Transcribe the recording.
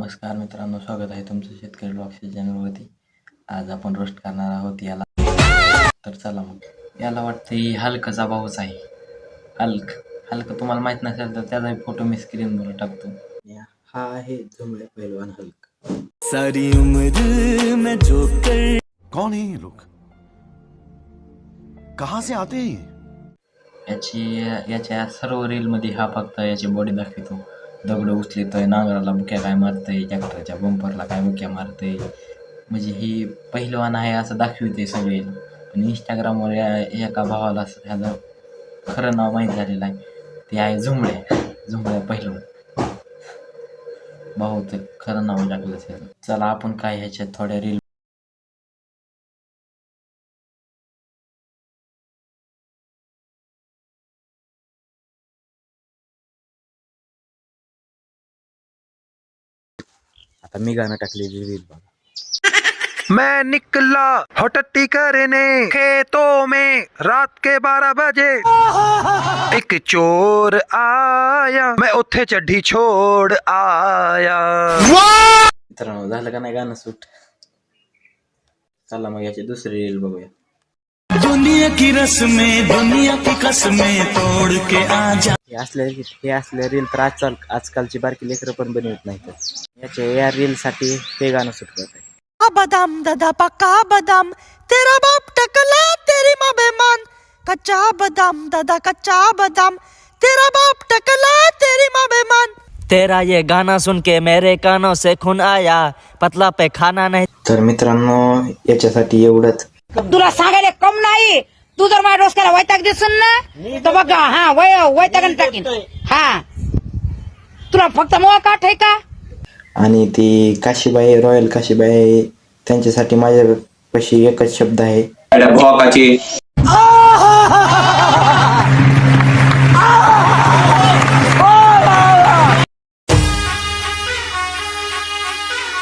नमस्कार मित्रांनो स्वागत आहे तुमचं शेतकरी ब्लॉगच्या चॅनलवरती आज आपण रोस्ट करणार आहोत याला. तर चला मग याला वाटतं ही हलकचा भाऊच आहे. हल्क हल्क तुम्हाला माहीत नसेल तर त्याचा फोटो मी स्क्रीनवर टाकतो. या- हा आहे झुमळे पैलवान हल्क. सारी उम्र मैं जो कर कौन है ये लोग? कहां से आते हैं? याची याच्या सर्व रीलमध्ये हा फक्त याची बॉडी दाखवतो. दगड उचलितोय नांगराला मुक्या काय मारतंय ट्रॅक्टरच्या बंपरला काय बुक्या मारतंय. म्हणजे हे पहिलवान आहे असं दाखवते सगळे. पण इंस्टाग्रामवर या एका भावाला ह्याचं खरं नाव माहीत झालेलं आहे. ते आहे झुंबळे झुंबळे पहिलवान. भाऊ ते खरं नाव टाकलं त्याचं चला आपण काय ह्याच्यात थोड्या रील आता मी गाणं टाकलेली रील बघा. मैं निकला होटट्टी करने खेतों में रात के बारह बजे। एक चोर आया मैं उथे चड्डी छोड़ आया। मित्रांनो झालं का नाही गाणं सूट? चला मग याची दुसरी रील बघूया. दुनिया की रस्में दुनिया की कसमें तोड़ के आ जा। हे असल्या हे असल्या रील तर आजकाल आजकालची बारकी लेकरं पण बनवत नाहीत. याच्या या रीलसाठी हे गाणं सूट करत आहे बदाम दादा पक्का बदाम. तेरा बाप टकला तेरी माँ बेमान. कच्चा बदाम दादा कच्चा बदाम. तेरा बाप टकला तेरी माँ बेमान. तेरा ये गाना सुन के मेरे कानों से खून आया पतला पे खाना नहीं। तर मित्रांनो याच्यासाठी एवढंच. तुला सांगायला कम नाही. तू जर माझ्या डोसक्याला वैताग दिसून ना तर बघा हा वय वैतागन टाकीन. हा. तुला फक्त मोह काठ आहे का? आणि ती काशीबाई रॉयल काशीबाई त्यांच्यासाठी माझ्यापाशी एकच शब्द आहे. भोकाची